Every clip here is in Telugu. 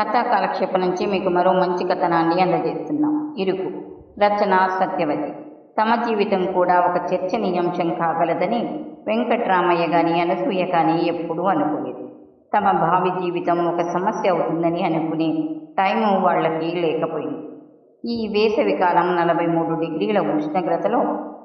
కథా కాలక్షేపం నుంచి మీకు మరో మంచి కథనాన్ని అందజేస్తున్నాం. ఇరుకు. రచన సత్యవతి. తమ జీవితం కూడా ఒక చర్చనీయాంశం కాగలదని వెంకట్రామయ్య కానీ అనసూయ కానీ ఎప్పుడూ అనుకోలేదు. తమ భావి జీవితం ఒక సమస్య అవుతుందని అనుకునే టైము వాళ్ళకి లేకపోయింది. ఈ వేసవి కాలం నలభై మూడు డిగ్రీల ఉష్ణోగ్రతలో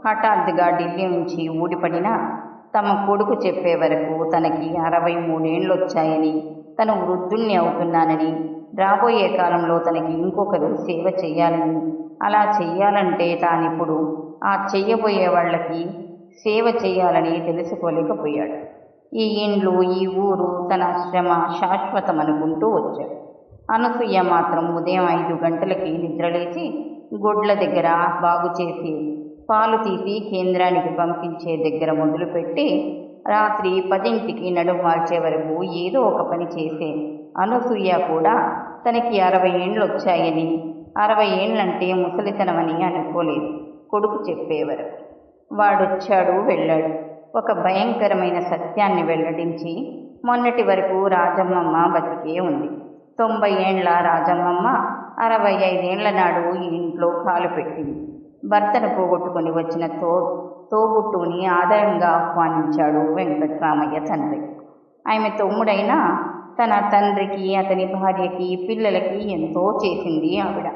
హఠాత్తుగా ఢిల్లీ నుంచి ఊడిపడిన తమ కొడుకు చెప్పే వరకు తనకి అరవై మూడేళ్ళు వచ్చాయని తను వృద్ధుణ్ణి అవుతున్నానని. రాబోయే కాలంలో తనకి ఇంకొకరు సేవ చేయాలని అలా చెయ్యాలంటే తానిప్పుడు ఆ చెయ్యబోయే వాళ్ళకి సేవ చేయాలని తెలుసుకోలేకపోయాడు. ఈ ఇండ్లు ఈ ఊరు తన శ్రమ శాశ్వతం అనుకుంటూ వచ్చాడు. అనసూయ మాత్రం ఉదయం ఐదు గంటలకి నిద్రలేచి గొడ్ల దగ్గర బాగు చేసి పాలు తీసి కేంద్రానికి పంపించే దగ్గర మొదలుపెట్టి రాత్రి పదింటికి నడుం మార్చే వరకు ఏదో ఒక పని చేసే. అనసూయ కూడా తనకి అరవై ఏండ్లు వచ్చాయని అరవై ఏండ్లంటే ముసలితనమని అనుకోలేదు. కొడుకు చెప్పేవారు వాడొచ్చాడు వెళ్ళాడు. ఒక భయంకరమైన సత్యాన్ని వెల్లడించి మొన్నటి వరకు రాజమ్మమ్మ బతికే ఉంది. తొంభై ఏండ్ల రాజమ్మమ్మ అరవై ఐదేండ్ల నాడు ఈ ఇంట్లో కాలు పెట్టింది. భర్తను పోగొట్టుకుని వచ్చిన తో తోబుట్టుని ఆదరంగా ఆహ్వానించాడు వెంకట్రామయ్య తండ్రి. ఆమె తమ్ముడైనా తన తండ్రికి అతని భార్యకి పిల్లలకి ఎంతో చేసింది ఆవిడ.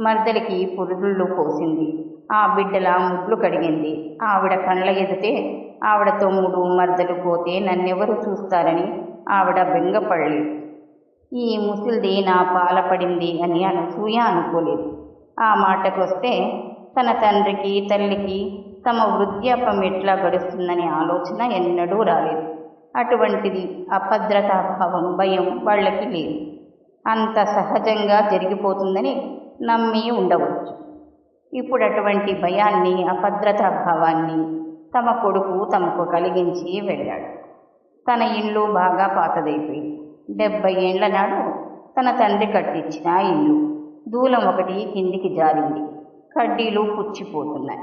మర్దలకి పురుదుళ్ళు పోసింది ఆ బిడ్డల ముడ్లు కడిగింది. ఆవిడ కళ్ళ ఎదుటే ఆవిడ తమ్ముడు మర్దలు పోతే నన్నెవరు చూస్తారని ఆవిడ బెంగపడలేదు. ఈ ముసిల్ది నా పాల పడింది అని అనసూయ అనుకోలేదు. ఆ మాటకొస్తే తన తండ్రికి తల్లికి తమ వృద్ధాపం ఎట్లా గడుస్తుందనే ఆలోచన ఎన్నడూ రాలేదు. అటువంటిది అభద్రతాభావం భయం వాళ్ళకి లేదు. అంత సహజంగా జరిగిపోతుందని నమ్మి ఉండవచ్చు. ఇప్పుడు అటువంటి భయాన్ని అభద్రతాభావాన్ని తమ కొడుకు తమకు కలిగించి వెళ్ళాడు. తన ఇల్లు బాగా పాతదైపోయింది. డెబ్బై ఏండ్ల నాడు తన తండ్రి కట్టించిన ఇల్లు. దూలం ఒకటి కిందికి జారింది. కడ్డీలు పుచ్చిపోతున్నాయి.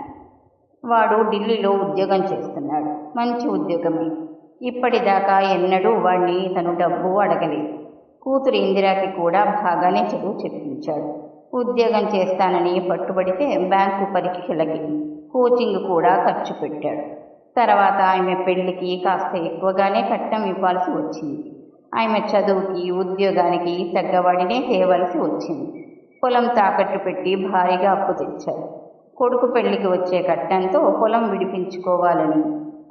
వాడు ఢిల్లీలో ఉద్యోగం చేస్తున్నాడు. మంచి ఉద్యోగమే. ఇప్పటిదాకా ఎన్నడూ వాడిని తను డబ్బు అడగలేదు. కూతురు ఇందిరాకి కూడా బాగానే చదువు చెప్పించాడు. ఉద్యోగం చేస్తానని పట్టుబడితే బ్యాంకు పరీక్షలకి కోచింగ్ కూడా ఖర్చు పెట్టాడు. తర్వాత ఆమె పెళ్ళికి కాస్త ఎక్కువగానే కట్నం ఇవ్వాల్సి వచ్చింది. ఆమె చదువుకి ఉద్యోగానికి తగ్గవాడినే తేవలసి వచ్చింది. పొలం తాకట్టు పెట్టి భారీగా అప్పు తెచ్చాడు కొడుకు పెళ్ళికి వచ్చే కట్టంతో పొలం విడిపించుకోవాలని.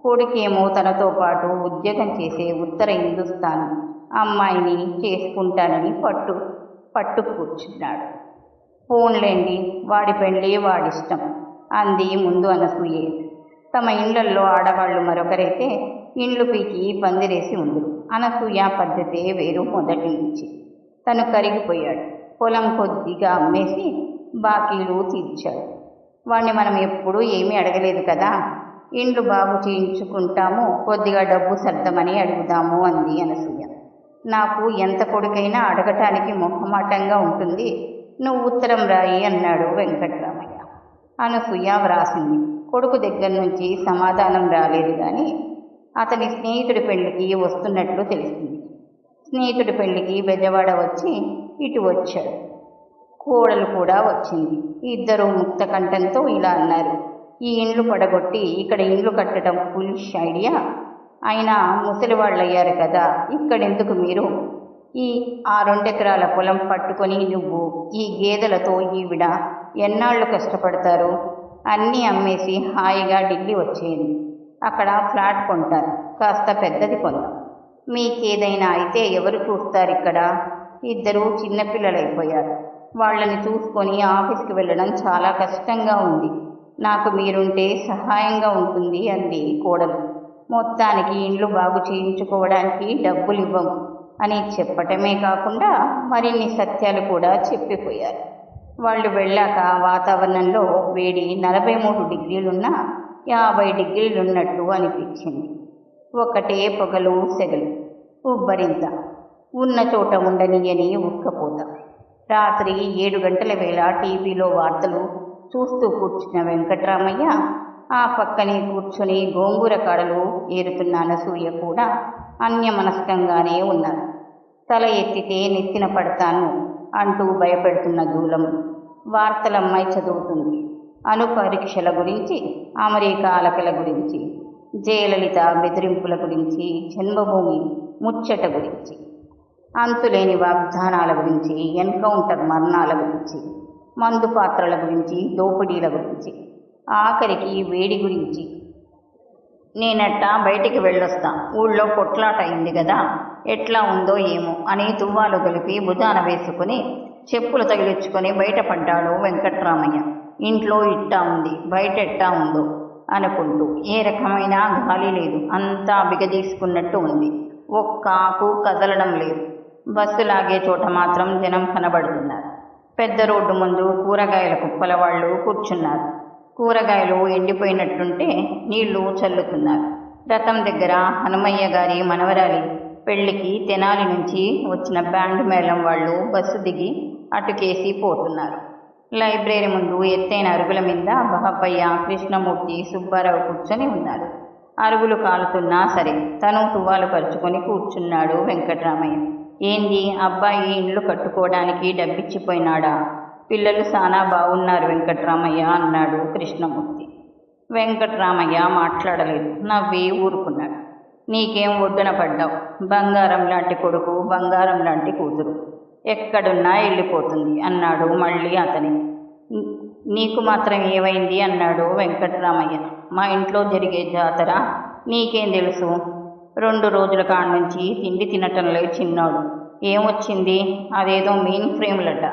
కొడుకేమో తనతో పాటు ఉద్యోగం చేసే ఉత్తర హిందుస్థాన్. అమ్మాయిని చేసుకుంటానని పట్టు పట్టు కూర్చున్నాడు. పోన్లేండి వాడి పెళ్ళి వాడిష్టం అంది ముందు అనసూయే. తమ ఇండ్లల్లో ఆడవాళ్ళు మరొకరైతే ఇండ్లు పీకి పందిరేసి ఉండు. అనసూయ పద్ధతే వేరు మొదటి నుంచి. తను కరిగిపోయాడు. పొలం కొద్దిగా అమ్మేసి బాకీలు తీర్చాడు వాడిని మనం ఎప్పుడూ ఏమీ అడగలేదు కదా? ఇండ్లు బాగు చేయించుకుంటాము కొద్దిగా డబ్బు సర్దమని అడుగుదాము అంది అనసూయ. నాకు ఎంత కొడుకైనా అడగటానికి మొహమాటంగా ఉంటుంది. నువ్వు ఉత్తరం రాయి అన్నాడు వెంకట్రామయ్య. అనసూయ వ్రాసింది. కొడుకు దగ్గర నుంచి సమాధానం రాలేదు కానీ అతని స్నేహితుడి పెళ్ళికి వస్తున్నట్లు తెలిసింది. స్నేహితుడి పెళ్ళికి బెజవాడ వచ్చి ఇటు వచ్చాడు కోడలు కూడా వచ్చింది. ఇద్దరు ముక్త కంఠంతో ఇలా అన్నారు ఈ ఇండ్లు పడగొట్టి ఇక్కడ ఇండ్లు కట్టడం పులిష్ ఐడియా అయినా ముసలి వాళ్ళు అయ్యారు కదా ఇక్కడెందుకు మీరు? ఈ ఆ రెండెకరాల పొలం పట్టుకొని నువ్వు ఈ గేదెలతో ఈవిడ ఎన్నాళ్ళు కష్టపడతారు? అన్నీ అమ్మేసి హాయిగా ఢిల్లీ వచ్చేయండి. అక్కడ ఫ్లాట్ కొంటారు కాస్త పెద్దది కొందాం. మీకేదైనా అయితే ఎవరు చూస్తారు ఇక్కడ? ఇద్దరూ చిన్నపిల్లలైపోయారు వాళ్ళని చూసుకొని ఆఫీస్కి వెళ్ళడం చాలా కష్టంగా ఉంది. నాకు మీరుంటే సహాయంగా ఉంటుంది అంది కోడలు. మొత్తానికి ఇండ్లు బాగు చేయించుకోవడానికి డబ్బులు ఇవ్వము అని చెప్పటమే కాకుండా మరిన్ని సత్యాలు కూడా చెప్పిపోయారు. వాళ్ళు వెళ్ళాక వాతావరణంలో వేడి నలభై మూడు డిగ్రీలున్నా యాభై డిగ్రీలున్నట్టు అనిపించింది. ఒకటే పొగలు సెగలు. ఉబ్బరింత. ఉన్న చోట ఉండనియని ఉక్కపోత. రాత్రి ఏడు గంటల వేళ టీవీలో వార్తలు చూస్తూ కూర్చున్న వెంకట్రామయ్య ఆ పక్కనే కూర్చొని గోంగూర కాడలు ఏరుతున్న అనసూయ కూడా అన్యమనస్కంగానే ఉన్నారు తల ఎత్తితే నెత్తిన పడతాను అంటూ భయపెడుతున్న దూలం వార్తలమ్మాయి చదువుతుంది. అనుపరీక్షల గురించి అమెరికా అలకల గురించి జయలలిత బెదిరింపుల గురించి జన్మభూమి ముచ్చట గురించి. అంతులేని వాగ్దానాల గురించి ఎన్కౌంటర్ మరణాల గురించి మందు పాత్రల గురించి దోపిడీల గురించి ఆఖరికి వేడి గురించి. నేనట్టా బయటికి వెళ్ళొస్తా. ఊళ్ళో కొట్లాట అయింది కదా ఎట్లా ఉందో ఏమో అని తువ్వాలు కలిపి భుజాన వేసుకుని చెప్పులు తగిలించుకొని బయటపడ్డాడు వెంకట్రామయ్య. ఇంట్లో ఇట్టా ఉంది బయట ఎట్టా ఉందో అనుకుంటూ. ఏ రకమైన గాలి లేదు అంతా బిగదీసుకున్నట్టు ఉంది. ఒక్క ఆకు కదలడం లేదు. బస్సు లాగే చోట మాత్రం జనం కనబడుతున్నారు. పెద్ద రోడ్డు ముందు కూరగాయల కుప్పల వాళ్ళు కూర్చున్నారు. కూరగాయలు ఎండిపోయినట్టుంటే నీళ్ళు చల్లుతున్నారు. రథం దగ్గర హనుమయ్య గారి మనవరాలి పెళ్ళికి తెనాలి నుంచి వచ్చిన బ్యాండ్ మేళం వాళ్ళు బస్సు దిగి అటుకేసి పోతున్నారు. లైబ్రరీ ముందు ఎత్తైన అరుగుల మీద బహపయ్య కృష్ణమూర్తి సుబ్బారావు కూర్చొని ఉన్నారు. అరుగులు కాలుతున్నా సరే తను తువ్వాలు పరుచుకొని కూర్చున్నాడు వెంకటరామయ్య. ఏంది? అబ్బాయి ఇండ్లు కట్టుకోవడానికి డబ్బిచ్చిపోయినాడా? పిల్లలు సానా బాగున్నారు వెంకట్రామయ్య అన్నాడు కృష్ణమూర్తి. వెంకట్రామయ్య మాట్లాడలేదు నవ్వి ఊరుకున్నాడు. నీకేం ఒడ్డున పడ్డావు? బంగారం లాంటి కొడుకు బంగారం లాంటి కూతురు. ఎక్కడున్నా వెళ్ళిపోతుంది అన్నాడు మళ్ళీ అతని. నీకు మాత్రం ఏమైంది? అన్నాడు వెంకట్రామయ్య. మా ఇంట్లో జరిగే జాతర నీకేం తెలుసు? రెండు రోజుల కాడ నుంచి తిండి తినటంలో చిన్నాడు. ఏమొచ్చింది? అదేదో మెయిన్ ఫ్రేమ్లట.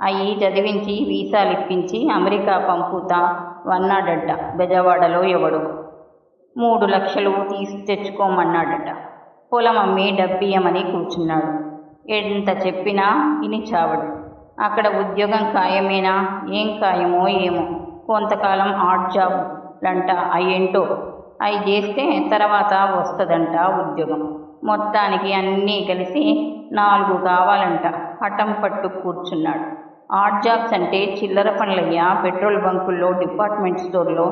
అవి చదివించి వీసాలు ఇప్పించి అమెరికా పంపుతా వన్నాడట బెజవాడలో ఎవడు. మూడు లక్షలు తీసి తెచ్చుకోమన్నాడట. పొలం అమ్మి డబ్బియ్యమని కూర్చున్నాడు. ఎంత చెప్పినా ఇని చావడు. అక్కడ ఉద్యోగం ఖాయమేనా? ఏం ఖాయమో ఏమో. కొంతకాలం ఆర్ట్ జాబ్ లంట అయ్యేంటో అవి చేస్తే తర్వాత వస్తుందంట ఉద్యోగం. మొత్తానికి అన్నీ కలిసి నాలుగు కావాలంట. హఠం పట్టు కూర్చున్నాడు. ఆర్ట్ జాబ్స్ అంటే చిల్లర పనులయ్యా పెట్రోల్ బంకుల్లో డిపార్ట్మెంట్ స్టోర్లో.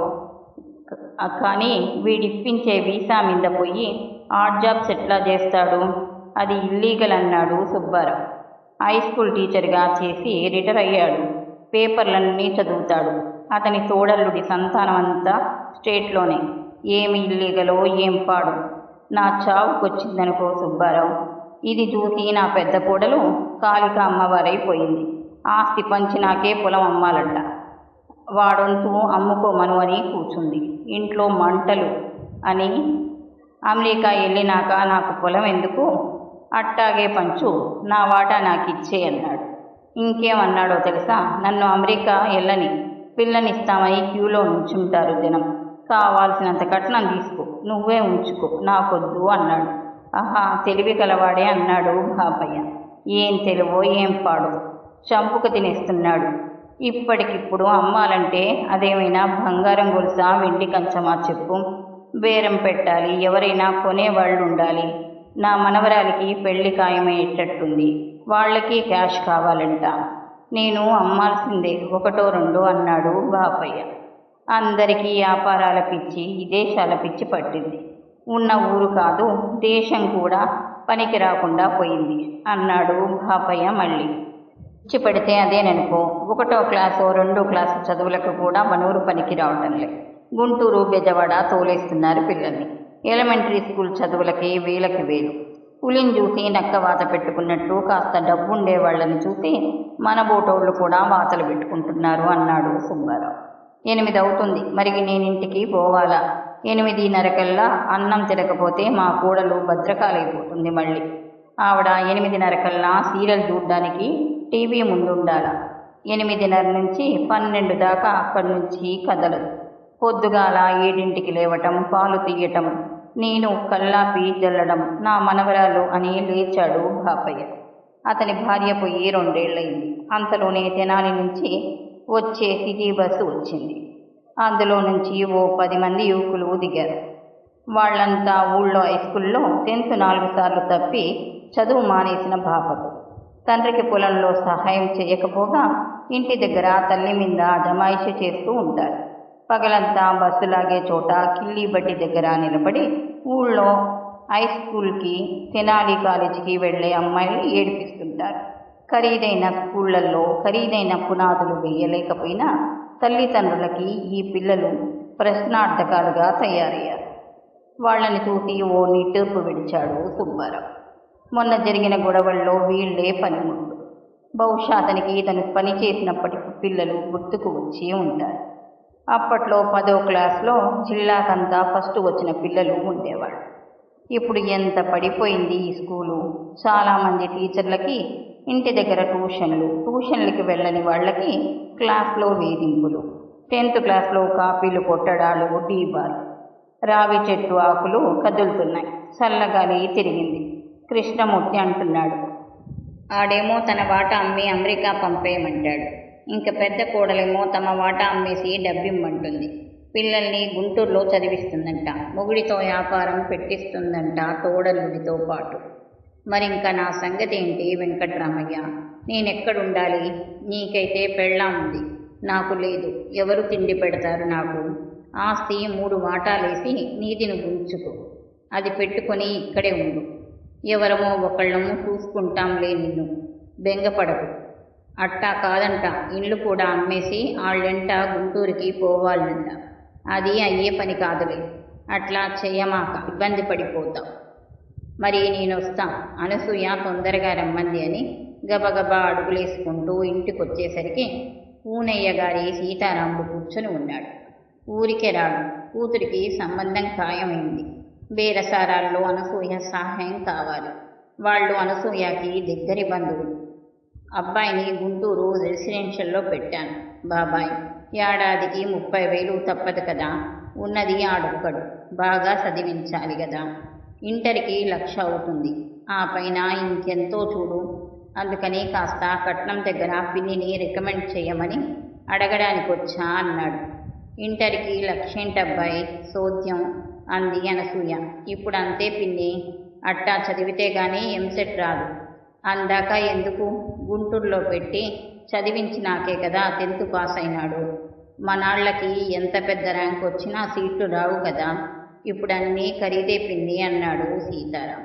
కానీ వీడిప్పించే వీసా మీద పోయి ఆర్ట్ జాబ్స్ ఎట్లా చేస్తాడు? అది ఇల్లీగల్ అన్నాడు సుబ్బారావు. హై స్కూల్ టీచర్గా చేసి రిటైర్ అయ్యాడు. పేపర్లన్నీ చదువుతాడు. అతని తోడల్లుడి సంతానం అంతా స్టేట్లోనే. ఏమి ఇల్లీగలో ఏం పాడు? నా చావుకొచ్చిందనుకో సుబ్బారావు. ఇది చూసి నా పెద్ద కోడలు కాళిక అమ్మవారైపోయింది. ఆస్తి పంచి నాకే పొలం అమ్మాలంట. వాడంటూ అమ్ముకోమను అని కూర్చుంది ఇంట్లో మంటలు అని అమెరికా వెళ్ళినాక నాకు పొలం ఎందుకు? అట్టాగే పంచు నా వాటా నాకు ఇచ్చే అన్నాడు. ఇంకేమన్నాడో తెలుసా? నన్ను అమెరికా వెళ్ళని పిల్లనిస్తామని క్యూలో ఉంచుంటారు జనం. కావాల్సినంత కట్నం తీసుకో. నువ్వే ఉంచుకో. నాకొద్దు అన్నాడు. ఆహా తెలివి కలవాడే అన్నాడు బాపయ్య ఏం తెలివో ఏం పాడు. చంపుకు తినేస్తున్నాడు. ఇప్పటికిప్పుడు అమ్మాలంటే అదేమైనా బంగారం గొలుసా వెండి కంచమా చెప్పు. బేరం పెట్టాలి. ఎవరైనా కొనేవాళ్ళు ఉండాలి. నా మనవరాలికి పెళ్ళి ఖాయమయ్యేటట్టుంది. వాళ్ళకి క్యాష్ కావాలంట. నేను అమ్మాల్సిందే. ఒకటో రెండో అన్నాడు బాపయ్య అందరికీ వ్యాపారాల పిచ్చి విదేశాల పిచ్చి పట్టింది. ఉన్న ఊరు కాదు దేశం కూడా పనికి రాకుండా పోయింది అన్నాడు బాపయ్య మళ్ళీ. పిచ్చి పడితే అదేననుకో ఒకటో క్లాసు రెండో క్లాసు చదువులకు కూడా మనూరు పనికి రావటం లేదు. గుంటూరు బెజవాడ తోలేస్తున్నారు పిల్లల్ని. ఎలిమెంటరీ స్కూల్ చదువులకి వేలకి వేలు. పులిని చూసి నక్క వాత పెట్టుకున్నట్టు కాస్త డబ్బు ఉండేవాళ్ళని చూసి మన బోటోళ్ళు కూడా వాతలు పెట్టుకుంటున్నారు అన్నాడు సుబ్బారావు. ఎనిమిది అవుతుంది. మరి నేను ఇంటికి పోవాలా ఎనిమిదిన్నరకల్లా అన్నం తినకపోతే మా కూడలు భద్రకాలైపోతుంది మళ్ళీ. ఆవిడ ఎనిమిదిన్నరకల్లా సీరియల్ చూడడానికి టీవీ ముందుండాల? ఎనిమిదిన్నర నుంచి పన్నెండు దాకా అక్కడి నుంచి కదలదు. పొద్దుగాల ఏడింటికి లేవటం పాలు తీయటం నేను కల్లాపి జల్లడం నా మనవరాలు అని లేచాడు బాపయ్య అతని భార్య పోయి రెండేళ్ళయింది అంతలోనే తెనాలి నుంచి వచ్చే సిటీ బస్సు వచ్చింది. అందులో నుంచి ఓ పది మంది యువకులు దిగారు. వాళ్ళంతా ఊళ్ళో హై స్కూల్లో టెన్త్ నాలుగు సార్లు తప్పి చదువు మానేసిన బాపకు తండ్రికి పొలంలో సహాయం చేయకపోగా ఇంటి దగ్గర తల్లి మీద జమాయిషి చేస్తూ ఉంటారు. పగలంతా బస్సు లాగే చోట కిల్లి బడ్డి దగ్గర నిలబడి ఊళ్ళో హై స్కూల్కి తెనాలి కాలేజీకి వెళ్ళే అమ్మాయిలు ఏడిపిస్తుంటారు. ఖరీదైన స్కూళ్ళలో ఖరీదైన పునాదులు వేయలేకపోయినా తల్లిదండ్రులకి ఈ పిల్లలు ప్రశ్నార్థకాలుగా తయారయ్యారు. వాళ్ళని చూసి ఓ నిట్టూర్పు విడిచాడు సుబ్బారావు. మొన్న జరిగిన గొడవల్లో వీళ్ళే పనిముట్లు. బహుశా అతనికి ఇతను పని చేసినప్పటి పిల్లలు గుర్తుకు వచ్చి ఉంటారు. అప్పట్లో పదో క్లాస్లో జిల్లాకంతా ఫస్ట్ వచ్చిన పిల్లలు ఉండేవాళ్ళు. ఇప్పుడు ఎంత పడిపోయింది ఈ స్కూలు? చాలామంది టీచర్లకి ఇంటి దగ్గర ట్యూషన్లు ట్యూషన్లకి వెళ్ళని వాళ్ళకి క్లాస్లో వేధింపులు. టెన్త్ క్లాస్లో కాపీలు కొట్టడాలు డీబాలు రావి చెట్టు ఆకులు కదులుతున్నాయి. చల్లగాలి తిరిగింది. కృష్ణమూర్తి అంటున్నాడు. ఆడేమో తన వాటా అమ్మి అమెరికా పంపేయమంటాడు. ఇంక పెద్ద కోడలేమో తమ వాటా అమ్మేసి డబ్బిమ్మంటుంది. పిల్లల్ని గుంటూరులో చదివిస్తుందంట. మొగుడితో వ్యాపారం పెట్టిస్తుందంట తోడలుడితో పాటు. మరి ఇంకా నా సంగతి ఏంటి వెంకట్రామయ్య? నేనెక్కడుండాలి? నీకైతే పెళ్ళాం ఉంది. నాకు లేదు. ఎవరు తిండి పెడతారు నాకు? ఆస్తి మూడు వాటాలేసి నీతిని గుంచుకో అది పెట్టుకొని ఇక్కడే ఉండు. ఎవరమో ఒకళ్ళము చూసుకుంటాంలే నిన్ను. బెంగపడకు. అట్టా కాదంట. ఇల్లు కూడా అమ్మేసి వాళ్ళెంట గుంటూరుకి పోవాలంట అది అయ్యే పని కాదులే. అట్లా చేయమాక ఇబ్బంది పడిపోతాం. మరి నేను వస్తా అనసూయ తొందరగా రమ్మంది అని గబగబా అడుగులేసుకుంటూ ఇంటికి వచ్చేసరికి పూనయ్య గారి సీతారాముడు కూర్చొని ఉన్నాడు. ఊరికే రాడు కూతురికి సంబంధం ఖాయమైంది. బేరసారాల్లో అనసూయ సహాయం కావాలి. వాళ్ళు అనసూయకి దగ్గరి బంధువులు. అబ్బాయిని గుంటూరు రెసిడెన్షియల్లో పెట్టాను. బాబాయ్ ఏడాదికి ముప్పై వేలు తప్పదు కదా ఉన్నది ఆడొక్కడు. బాగా చదివించాలి కదా. ఇంటర్కి లక్ష అవుతుంది. ఆ పైన ఇంకెంతో చూడు. అందుకని కాస్త కట్నం దగ్గర పిన్నిని రికమెండ్ చేయమని అడగడానికి వచ్చా అన్నాడు. ఇంటర్కి లక్షేంటబ్బాయి సోద్యం అంది అనసూయ. ఇప్పుడు అంతే పిన్ని. అట్టా చదివితే గానీ ఎంసెట్ రాదు. అందాక ఎందుకు? గుంటూరులో పెట్టి చదివించినాకే కదా టెన్త్ పాస్ అయినాడు మనాళ్ళకి ఎంత పెద్ద ర్యాంక్ వచ్చినా సీట్లు రావు కదా. ఇప్పుడు అన్నీ ఖరీదే పిన్ని అన్నాడు సీతారాం.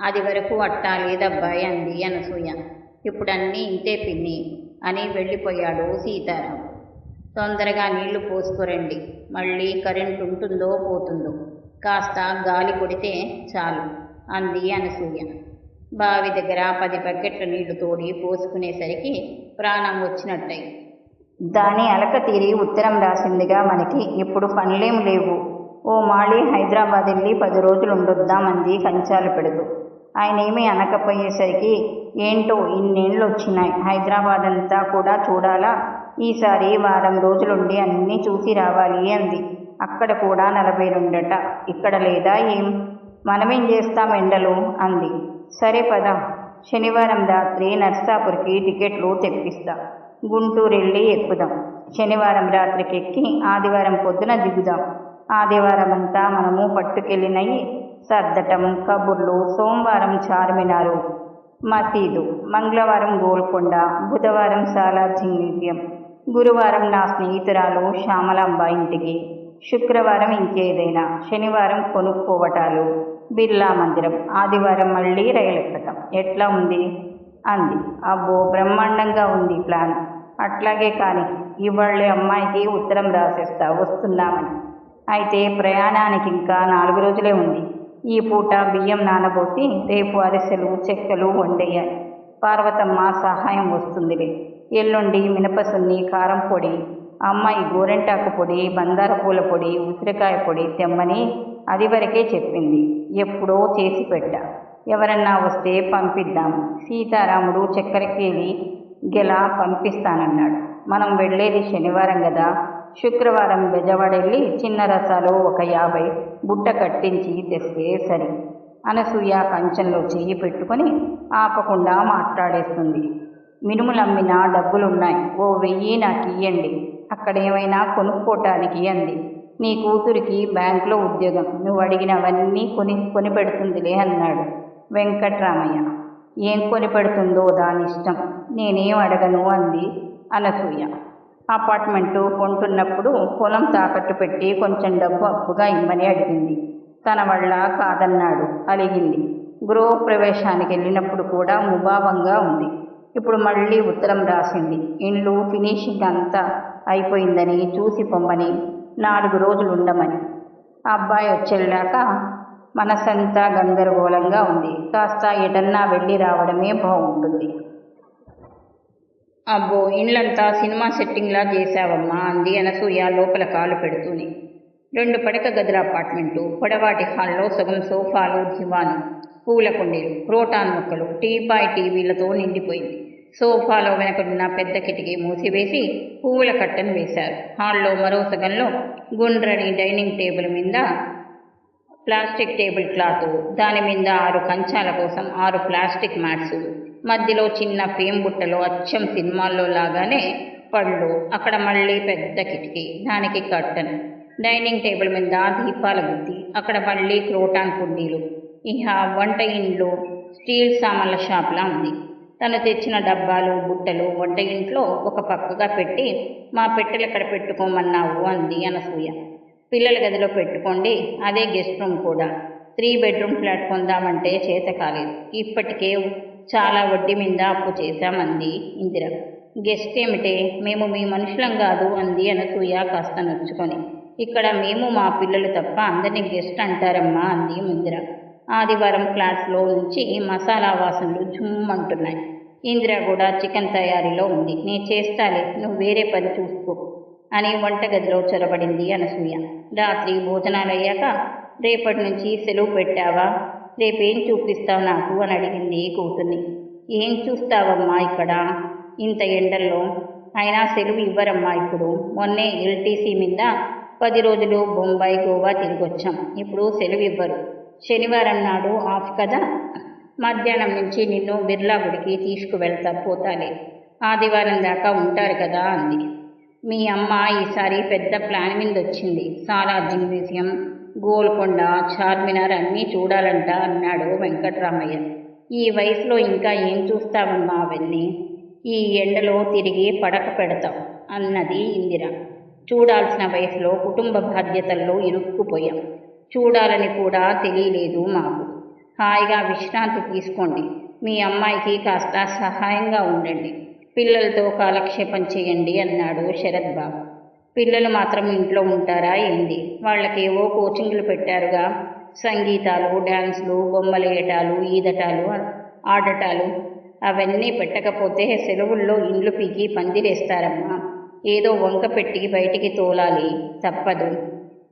అది వరకు అట్టా లేదబ్బాయి అంది అనసూయ. ఇప్పుడు అన్నీ ఇంతే పిన్ని అని వెళ్ళిపోయాడు సీతారాం. తొందరగా నీళ్ళు పోసుకురండి మళ్ళీ కరెంట్ ఉంటుందో పోతుందో కాస్త గాలి కొడితే చాలు అంది అనసూయ. బావి దగ్గర పది బకెట్ల నీళ్ళు తోడి పోసుకునేసరికి ప్రాణం వచ్చినట్టయి. దాని అలక తీరి ఉత్తరం రాసిందిగా మనకి ఇప్పుడు పనులేం లేవు. ఓ మాళీ హైదరాబాద్ వెళ్ళి పది రోజులు ఉండొద్దామంది కంచాలు పెడుతూ. ఆయనేమీ అనకపోయేసరికి ఏంటో ఇన్నేళ్ళు వచ్చినాయి హైదరాబాద్ అంతా కూడా చూడాలా? ఈసారి వారం రోజులుండి అన్నీ చూసి రావాలి అంది. అక్కడ కూడా నలభై రెండట ఇక్కడ లేదా ఏం? మనమేం చేస్తాం ఎండలు? అంది. సరే పద. శనివారం రాత్రి నర్సాపూర్కి టికెట్లు తెప్పిస్తా. గుంటూరు వెళ్ళి ఎక్కుదాం. శనివారం రాత్రికి ఎక్కి ఆదివారం పొద్దున దిగుదాం. ఆదివారం అంతా మనము పట్టుకెళ్ళినవి సర్దటం కబుర్లు సోమవారం చార్మినారు మసీదు మంగళవారం గోల్కొండ బుధవారం సాలార్జీ మ్యూజియం గురువారం నా స్నేహితురాలు శ్యామలాంబ ఇంటికి శుక్రవారం ఇంకేదైనా శనివారం కొనుక్కోవటాలు బిర్లా మందిరం ఆదివారం మళ్ళీ రైలు ఎక్కటం ఎట్లా ఉంది? అంది. అబ్బో బ్రహ్మాండంగా ఉంది ప్లాన్. అట్లాగే కానీ ఇవాళ్ళే అమ్మాయికి ఉత్తరం రాసేస్తా వస్తున్నామని. అయితే ప్రయాణానికి ఇంకా నాలుగు రోజులే ఉంది. ఈ పూట బియ్యం నానబోసి రేపు అరిసెలు చెక్కలు వండేయాలి. పార్వతమ్మ సహాయం వస్తుందిలే. ఎల్లుండి మినపసున్ని కారం పొడి అమ్మాయి గోరెంటాకు పొడి బందార పూల పొడి ఉసిరికాయ పొడి తెమ్మని అది వరకే చెప్పింది. ఎప్పుడో చేసి పెట్టా. ఎవరన్నా వస్తే పంపిద్దాం. సీతారాముడు చక్కెరకేలి గెలా పంపిస్తానన్నాడు. మనం వెళ్ళేది శనివారం కదా శుక్రవారం బెజవాడ వెళ్ళి చిన్న రసాలు ఒక యాభై బుట్ట కట్టించి తెస్తే సరి. అనసూయ కంచంలో చెయ్యి పెట్టుకొని ఆపకుండా మాట్లాడేస్తుంది. మినుములమ్మిన డబ్బులున్నాయి. ఓ వెయ్యి నాకు ఇయ్యండి. అక్కడ ఏమైనా కొనుక్కోటానికి అంది. నీ కూతురికి బ్యాంకులో ఉద్యోగం. నువ్వు అడిగినవన్నీ కొని కొని పెడుతుందిలే అన్నాడు వెంకట్రామయ్య. ఏం కొని పెడుతుందో దాని ఇష్టం. నేనేం అడగను అంది అనసూయ. అపార్ట్మెంటు కొంటున్నప్పుడు పొలం తాకట్టు పెట్టి కొంచెం డబ్బు అప్పుగా ఇమ్మని అడిగింది. తన వల్ల కాదన్నాడు. అలిగింది. గృహ ప్రవేశానికి వెళ్ళినప్పుడు కూడా ముభావంగా ఉంది. ఇప్పుడు మళ్ళీ ఉత్తరం రాసింది. ఇండ్లు ఫినిషింగ్ అంతా అయిపోయిందని చూసి పొమ్మని నాలుగు రోజులు ఉండమని. అబ్బాయి వచ్చేళ్ళాక మనసంతా గందరగోళంగా ఉంది. కాస్త ఎటన్నా వెళ్ళి రావడమే బాగుంటుంది అబ్బో ఇండ్లంతా సినిమా సెట్టింగ్లా చేశావమ్మా అంది అనసూయ లోపల కాలు పెడుతూనే. రెండు పడక గదుల అపార్ట్మెంటు పొడవాటి హాల్లో సగం సోఫాలు దివాను పూల కుండీలు క్రోటాన్ మొక్కలు టీపాయ్ టీవీలతో నిండిపోయింది. సోఫాలో వెనకడున్న పెద్ద కిటికీ మూసివేసి పువ్వుల కట్టను వేశారు. హాల్లో మరో సగంలో గుండ్రని డైనింగ్ టేబుల్ మీద ప్లాస్టిక్ టేబుల్ క్లాత్ దాని మీద ఆరు కంచాల కోసం ఆరు ప్లాస్టిక్ మ్యాట్స్ మధ్యలో చిన్న ఫేమ్ బుట్టలో అచ్చం సినిమాల్లో లాగానే పళ్ళు అక్కడ మళ్ళీ పెద్ద కిటికీ దానికి కర్టన్ డైనింగ్ టేబుల్ మీద దీపాల గుద్ది అక్కడ మళ్ళీ క్రోటాన్ కుండీలు. ఇహ వంట ఇండ్లు స్టీల్ సామాన్ల షాప్లా ఉంది. తను తెచ్చిన డబ్బాలు బుట్టలు వంట ఇంట్లో ఒక పక్కగా పెట్టి మా పెట్టెలు ఎక్కడ పెట్టుకోమన్నావు? అంది అనసూయ. పిల్లల గదిలో పెట్టుకోండి అదే గెస్ట్ రూమ్ కూడా. త్రీ బెడ్రూమ్ ఫ్లాట్ కొందామంటే చేత కాలేదు. ఇప్పటికే చాలా వడ్డీ మీద అప్పు చేశామంది ఇందిర. గెస్ట్ ఏమిటే? మేము మీ మనుషులం కాదు అంది అనసూయ కాస్త నొచ్చుకొని. ఇక్కడ మేము మా పిల్లలు తప్ప అందరినీ గెస్ట్ అంటారమ్మా అంది ఇందిర. ఆదివారం క్లాస్లో నుంచి మసాలా వాసనలు జుమ్మంటున్నాయి. ఇందిర కూడా చికెన్ తయారీలో ఉంది. నేను చేస్తాలే నువ్వు వేరే పని చూసుకో అని వంటగదిలో చొరబడింది అనసూయ. రాత్రి భోజనాలు అయ్యాక రేపటి నుంచి సెలవు పెట్టావా? రేపేం చూపిస్తావు నాకు? అని అడిగింది కూతుర్ని. ఏం చూస్తావమ్మా ఇక్కడ? ఇంత ఎండల్లో. అయినా సెలవు ఇవ్వరమ్మా ఇప్పుడు. మొన్నే ఎల్టీసీ మీద పది రోజులు బొంబాయి గోవా తిరిగొచ్చాం. ఇప్పుడు సెలవు ఇవ్వరు. శనివారం నాడు ఆఫ్ కదా? మధ్యాహ్నం నుంచి నిన్ను బిర్లా గుడికి తీసుకువెళ్తా పోతాలే. ఆదివారం దాకా ఉంటారు కదా అంది. మీ అమ్మ ఈసారి పెద్ద ప్లాన్ మీద వచ్చింది సాలార్జింగ్ మ్యూజియం గోల్కొండ చార్మినార్ అన్నీ చూడాలంట అన్నాడు వెంకట్రామయ్య. ఈ వయసులో ఇంకా ఏం చూస్తావమ్మా అవన్నీ ఈ ఎండలో తిరిగి పడక పెడతాం అన్నది ఇందిర. చూడాల్సిన వయసులో కుటుంబ బాధ్యతల్లో ఇరుక్కుపోయాం. చూడాలని కూడా తెలియలేదు మాకు. హాయిగా విశ్రాంతి తీసుకోండి. మీ అమ్మాయికి కాస్త సహాయంగా ఉండండి. పిల్లలతో కాలక్షేపం చేయండి అన్నాడు శరత్ బాబు పిల్లలు మాత్రం ఇంట్లో ఉంటారా ఏంది? వాళ్ళకేవో కోచింగ్లు పెట్టారుగా. సంగీతాలు డ్యాన్స్లు బొమ్మలేయటాలు ఈదటాలు ఆడటాలు అవన్నీ పెట్టకపోతే సెలవుల్లో ఇండ్లు పీకి పందిరేస్తారమ్మా. ఏదో వంక పెట్టి బయటికి తోలాలి తప్పదు.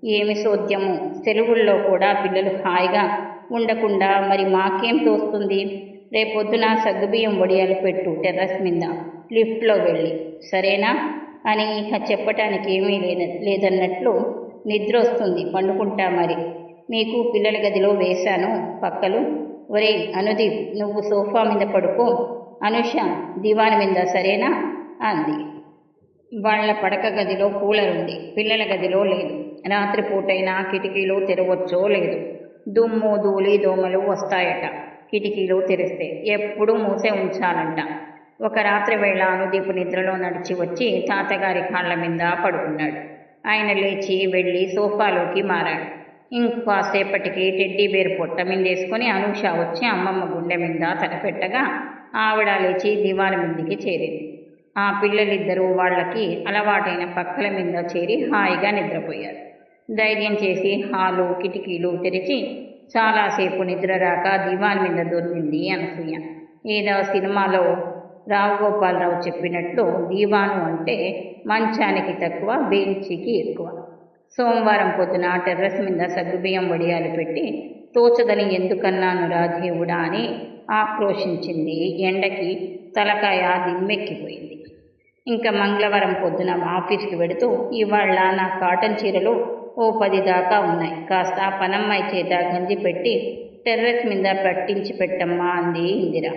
ఏమి సోద్యము సెలవుల్లో కూడా పిల్లలు హాయిగా ఉండకుండా మరి మాకేం తోస్తుంది? రేపొద్దున సగ్గుబియ్యం వడియాలు పెట్టు టెర్రస్ మీద లిఫ్ట్లో వెళ్ళి. సరేనా? అని చెప్పటానికి ఏమీ లేదు లేదన్నట్లు నిద్ర వస్తుంది. పండుకుంటా మరి. మీకు పిల్లల గదిలో వేశాను. పక్కలు. ఒరే అనుదీప్ నువ్వు సోఫా మీద పడుకో. అనుష దివాన్ మీద సరేనా? అంది. వాళ్ళ పడక గదిలో కూలర్ ఉంది. పిల్లల గదిలో లేదు. రాత్రిపూటైనా కిటికీలు తెరవచ్చో లేదు. దుమ్ము ధూళి దోమలు వస్తాయట. కిటికీలు తెరిస్తే ఎప్పుడూ మూసే ఉంచాలంట. ఒక రాత్రి వేళ అనుదీపు నిద్రలో నడిచి వచ్చి తాతగారి కాళ్ళ మీద పడుకున్నాడు. ఆయన లేచి వెళ్ళి సోఫాలోకి మారాడు. ఇంకాసేపటికి టెడ్డీ బేర్ పొట్ట మిందేసుకొని అనూష వచ్చి అమ్మమ్మ గుండె మీద తలపెట్టగా ఆవిడ లేచి దివాన మీదకి చేరింది. ఆ పిల్లలిద్దరూ వాళ్ళకి అలవాటైన పక్కల మీద చేరి హాయిగా నిద్రపోయారు. ధైర్యం చేసి హాలు కిటికీలు తెరిచి చాలాసేపు నిద్ర రాక దివాన్ మీద దొరికింది అనసూయ. ఏదో సినిమాలో రాఘగోపాలరావు చెప్పినట్లు దీవాను అంటే మంచానికి తక్కువ బెంచికి ఎక్కువ. సోమవారం పొద్దున టెర్రస్ మీద సగ్గుబియ్యం వడియాలు పెట్టి తోచదని ఎందుకన్నాను రాధేవుడా అని ఆక్రోషించింది ఎండకి తలకాయ దిమ్మెక్కిపోయింది. ఇంకా మంగళవారం పొద్దున ఆఫీస్కి వెడుతూ ఇవాళ నా కాటన్ చీరలు ఓ పది దాకా ఉన్నాయి. కాస్త పనమ్మాయి చేత గంజి పెట్టి టెర్రస్ మీద పట్టించి పెట్టమ్మా అంది ఇందిరా.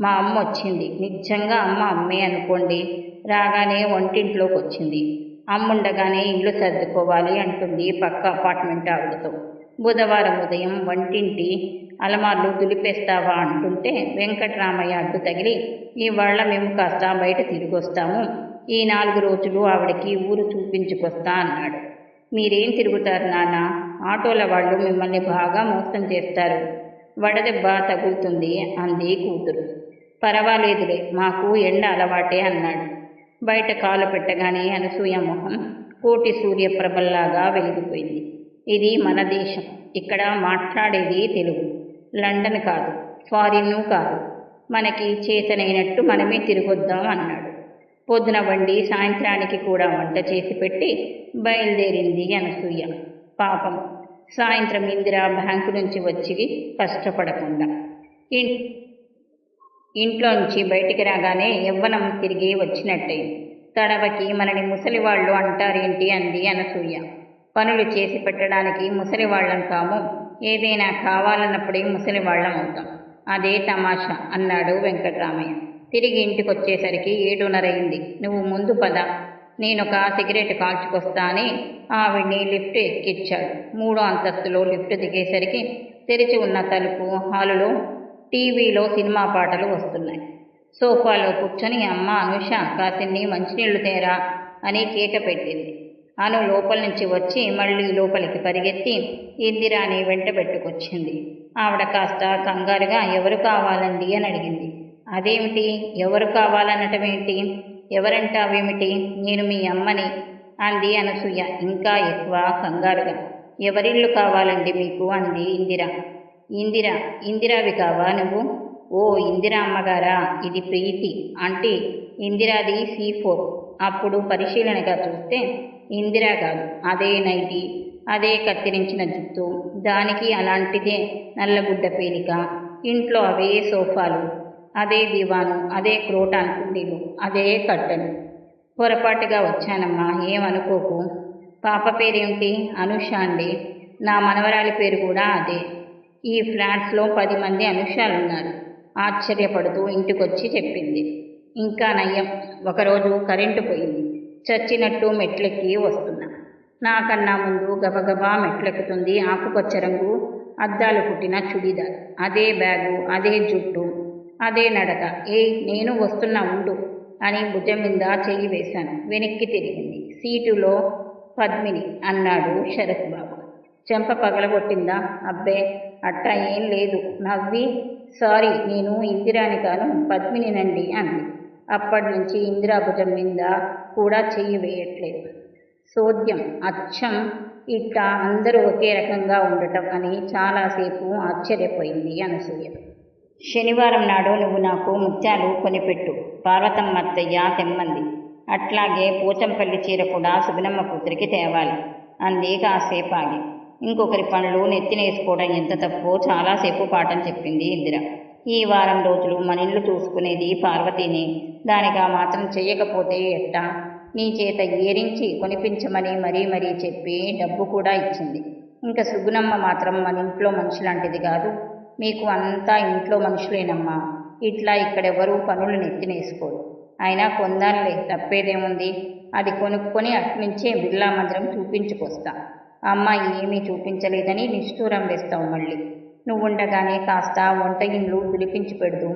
మా అమ్మ వచ్చింది. నిజంగా అమ్మ అమ్మే అనుకోండి. రాగానే వంటింట్లోకి వచ్చింది. అమ్ముండగానే ఇల్లు సర్దుకోవాలి అంటుంది పక్క అపార్ట్మెంట్ ఆవిడతో. బుధవారం ఉదయం వంటింటి అలమార్లు దులిపేస్తావా అంటుంటే వెంకట్రామయ్య అడ్డు తగిలి ఇవాళ మేము కాస్త బయట తిరిగొస్తాము. ఈ నాలుగు రోజులు ఆవిడకి ఊరు చూపించుకొస్తా అన్నాడు. మీరేం తిరుగుతారు నాన్న? ఆటోల వాళ్ళు మిమ్మల్ని బాగా మోసం చేస్తారు. వడదెబ్బ తగులుతుంది అంది కూతురు. పర్వాలేదులే మాకు ఎండ అలవాటే అన్నాడు. బయట కాలు పెట్టగానే అనసూయ మొహం కోటి సూర్యప్రభల్లాగా వెలిగిపోయింది. ఇది మన దేశం ఇక్కడ మాట్లాడేది తెలుగు లండన్ కాదు ఫారిన్ను కాదు. మనకి చేతనైనట్టు మనమే తిరిగొద్దాం అన్నాడు. పొద్దున వండి సాయంత్రానికి కూడా వంట చేసి పెట్టి బయలుదేరింది అనసూయ. పాపం సాయంత్రం ఇందిరా బ్యాంకు నుంచి వచ్చి కష్టపడకుండా. ఇన్ ఇంట్లోంచి బయటికి రాగానే యవ్వనం తిరిగి వచ్చినట్టే. తడవకి మనని ముసలివాళ్ళు అంటారేంటి అంది అనసూయ. పనులు చేసి పెట్టడానికి ముసలివాళ్ళం కాము. ఏదైనా కావాలన్నప్పుడే ముసలివాళ్ళం అవుతాం. అదే తమాషా అన్నాడు వెంకటరామయ్య. తిరిగి ఇంటికి వచ్చేసరికి ఏడున్నరయింది. నువ్వు ముందు పద. నేనొక సిగరెట్ కాల్చుకొస్తా అని ఆవిడ్ని లిఫ్ట్ ఎక్కిచ్చాడు. మూడో అంతస్తులో లిఫ్ట్ దిగేసరికి తెరిచి ఉన్న తలుపు హాలులో టీవీలో సినిమా పాటలు వస్తున్నాయి. సోఫాలో కూర్చొని అమ్మ అనుష కాసిన్ని మంచినీళ్ళు తేరా అని కేక పెట్టింది. అను లోపల నుంచి వచ్చి మళ్ళీ లోపలికి పరిగెత్తి ఇందిరాని వెంట పెట్టుకొచ్చింది. ఆవిడ కాస్త కంగారుగా ఎవరు కావాలండి? అని అడిగింది. అదేమిటి? ఎవరు కావాలనటమేంటి ఎవరంటావేమిటి నేను మీ అమ్మని అంది అనసూయ ఇంకా ఎక్కువ కంగారుగా. ఎవరిల్లు కావాలండి మీకు? అంది ఇందిర. ఇందిర ఇందిరావి కావా నువ్వు? ఓ ఇందిరా అమ్మగారా ఇది ప్రీతి. అంటే ఇందిరాది సి ఫోర్. అప్పుడు పరిశీలనగా చూస్తే ఇందిరా కాదు అదే నైటి అదే కత్తిరించిన జుత్తు దానికి అలాంటిదే నల్లగుడ్డ పేలిక. ఇంట్లో అవే సోఫాలు అదే దివాను అదే క్రోటాన్ కుండీలు అదే కట్టెలు పొరపాటుగా వచ్చానమ్మా ఏమనుకోకు. పాప పేరేమిటి అనుష అండి. నా మనవరాలి పేరు కూడా అదే. ఈ ఫ్లాట్స్లో పది మంది అనుషాలున్నారు. ఆశ్చర్యపడుతూ ఇంటికొచ్చి చెప్పింది. ఇంకా నయ్యం ఒకరోజు కరెంటు పోయింది. చచ్చినట్టు మెట్లెక్కి వస్తున్నా. నాకన్నా ముందు గబగబా మెట్లెక్కుతుంది ఆకుపచ్చ రంగు అద్దాలు పుట్టిన చుడిదార్. అదే బ్యాగు అదే జుట్టు అదే నడక. ఏ నేను వస్తున్నా ఉండు అని భుజం మీద చెయ్యి వేశాను. వెనక్కి తిరిగింది. సీటులో పద్మిని అన్నాడు శరత్ బాబు. చెంప పగలగొట్టిందా? అబ్బే అట్టా ఏం లేదు. నవ్వి సారీ నేను ఇందిరాని కాను పద్మినినండి అంది. అప్పటి నుంచి ఇందిరా భుజం మీద కూడా చెయ్యి వేయట్లేదు. సోద్యం అచ్చం ఇట్లా అందరూ ఒకే రకంగా ఉండటం అని చాలాసేపు ఆశ్చర్యపోయింది అనసూయ. శనివారం నాడు నువ్వు నాకు ముత్యాలు కొనిపెట్టు. పార్వతమ్మ అత్తయ్య తెమ్మంది. అట్లాగే పోచంపల్లి చీర కూడా సుబినమ్మ కూతురికి తేవాలి అంది కాసేపు ఆగి. ఇంకొకరి పనులు నెత్తినేసుకోవడం ఎంత తప్పో చాలాసేపు పాఠం చెప్పింది ఇందిర. ఈ వారం రోజులు మన ఇల్లు చూసుకునేది పార్వతిని. దానిగా మాత్రం చెయ్యకపోతే ఎట్టా? నీ చేత ఏరించి కొనిపించమని మరీ మరీ చెప్పి డబ్బు కూడా ఇచ్చింది. ఇంకా సుగుణమ్మ మాత్రం మన ఇంట్లో మనుషులాంటిది కాదు. మీకు అంతా ఇంట్లో మనుషులేనమ్మా. ఇట్లా ఇక్కడెవరూ పనులు నెత్తినేసుకోరు. అయినా కొందానులే తప్పేదేముంది? అది కొనుక్కొని అట్నుంచే బిర్లా మందిరం చూపించుకొస్తా. అమ్మాయి ఏమీ చూపించలేదని నిష్ఠూరం వేస్తావు మళ్ళీ. నువ్వు ఉండగానే కాస్త వంట ఇండ్లు పిలిపించి పెడదు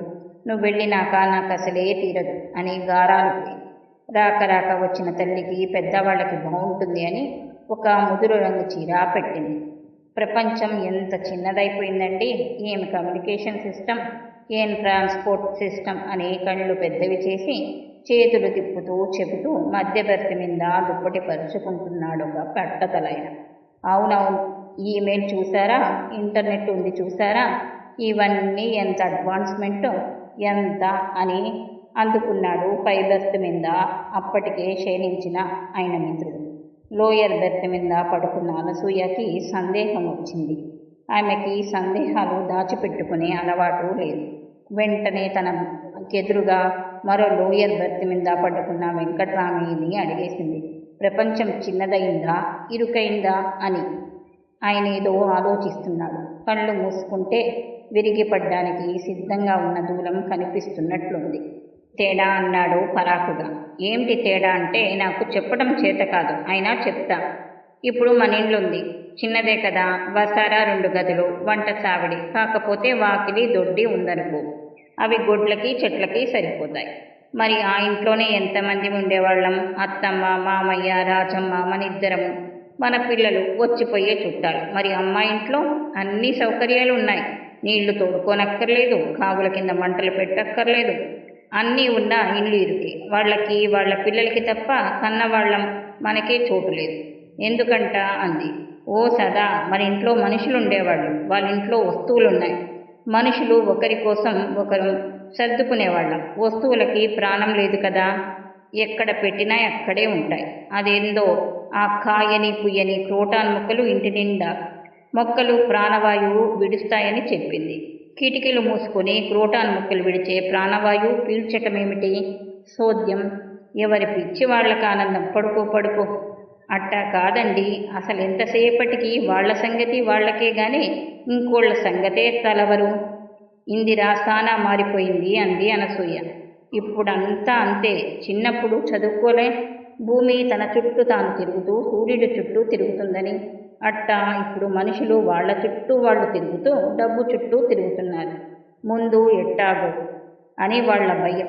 నువ్వు వెళ్ళినాక నాకు అసలే తీరదు అని గారాలు రాక రాక వచ్చిన తల్లికి పెద్దవాళ్ళకి బాగుంటుంది అని ఒక ముదురు రంగు చీర పెట్టింది. ప్రపంచం ఎంత చిన్నదైపోయిందండి ఏం కమ్యూనికేషన్ సిస్టమ్ ఏం ట్రాన్స్పోర్ట్ సిస్టమ్ అని కళ్ళు పెద్దవి చేసి చేతులు తిప్పుతూ చెబుతూ మధ్యవర్తి మీద దుప్పటి పరుచుకుంటున్నాడు ఒక పట్టతలైన అవునవును. ఈమెయిల్ చూసారా? ఇంటర్నెట్ ఉంది చూసారా? ఇవన్నీ ఎంత అడ్వాన్స్మెంట్ ఎంత అని అందుకున్నాడు పై బెర్త్ మీద అప్పటికే క్షీణించిన ఆయన మిత్రుడు. లోయర్ బెర్త్ మీద పడుకున్న అనసూయకి సందేహం వచ్చింది. ఆమెకి సందేహాలు దాచిపెట్టుకునే అలవాటు లేదు. వెంటనే తన ఎదురుగా మరో లోయర్ బెర్త్ మీద పడుకున్న వెంకట్రామయ్యని అడిగేసింది. ప్రపంచం చిన్నదయిందా ఇరుకైందా అని. ఆయన ఏదో ఆలోచిస్తున్నాడు. కళ్ళు మూసుకుంటే విరిగిపడ్డానికి సిద్ధంగా ఉన్న దూలం కనిపిస్తున్నట్లుంది. తేడా అన్నాడు పరాకుగా. ఏమిటి తేడా అంటే నాకు చెప్పడం చేత కాదు. అయినా చెప్తా. ఇప్పుడు మన ఇల్లుంది చిన్నదే కదా. వసారా రెండు గదులు వంట సావిడి. కాకపోతే వాకిలి దొడ్డి ఉందనుకో అవి గొడ్లకి చెట్లకి సరిపోతాయి. మరి ఆ ఇంట్లోనే ఎంతమంది ఉండేవాళ్ళం? అత్తమ్మ మామయ్య రాజమ్మ మనిద్దరము. మన పిల్లలు వచ్చిపోయే చుట్టాలు. మరి అమ్మ ఇంట్లో అన్ని సౌకర్యాలు ఉన్నాయి నీళ్ళు తోడుకోనక్కర్లేదు కాగుల కింద మంటలు పెట్టక్కర్లేదు. అన్నీ ఉన్న ఇల్లు ఇరుకే. వాళ్ళకి వాళ్ళ పిల్లలకి తప్ప కన్నవాళ్ళం మనకే చోటు లేదు. ఎందుకంట అంది. ఓ సదా మన ఇంట్లో మనుషులు ఉండేవాళ్ళు వాళ్ళ ఇంట్లో వస్తువులు ఉన్నాయి మనుషులు ఒకరి కోసం ఒకరు సర్దుకునేవాళ్ళం. వస్తువులకి ప్రాణం లేదు కదా. ఎక్కడ పెట్టినా అక్కడే ఉంటాయి. అదేందో ఆ కాయని పుయ్యని క్రోటాన్ మొక్కలు ఇంటి నిండా. మొక్కలు ప్రాణవాయువు విడుస్తాయని చెప్పింది. కిటికీలు మూసుకొని క్రోటాన్ మొక్కలు విడిచే ప్రాణవాయువు పీల్చటమేమిటి? సోద్యం. ఎవరి పిచ్చి వాళ్ళకి ఆనందం? పడుకో పడుకో. అట్టా కాదండి. అసలు ఎంతసేపటికి వాళ్ళ సంగతి వాళ్ళకే గాని ఇంకోళ్ళ సంగతే తలవరు. ఇందిరా సానా మారిపోయింది అంది అనసూయ. ఇప్పుడంతా అంతే. చిన్నప్పుడు చదువుకోలే. భూమి తన చుట్టూ తాను తిరుగుతూ సూర్యుడి చుట్టూ తిరుగుతుందని. అట్టా ఇప్పుడు మనుషులు వాళ్ళ చుట్టూ వాళ్ళు తిరుగుతూ డబ్బు చుట్టూ తిరుగుతున్నారు. ముందు ఎట్టాగో? అని వాళ్ళ భయం.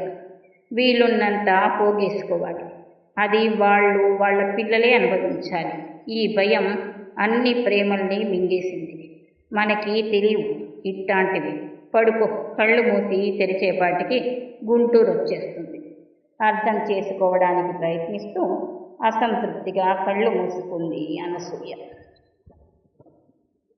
వీలున్నంత పోగేసుకోవాలి. అది వాళ్ళు వాళ్ళ పిల్లలే అనుభవించాలి. ఈ భయం అన్ని ప్రేమల్ని మింగేసింది. మనకి తెలియవు ఇట్లాంటివి. పడుకో కళ్ళు మూసి తెరిచేపాటికి గుంటూరు వచ్చేస్తుంది. అర్థం చేసుకోవడానికి ప్రయత్నిస్తూ అసంతృప్తిగా కళ్ళు మూసుకుంది అనసూయ.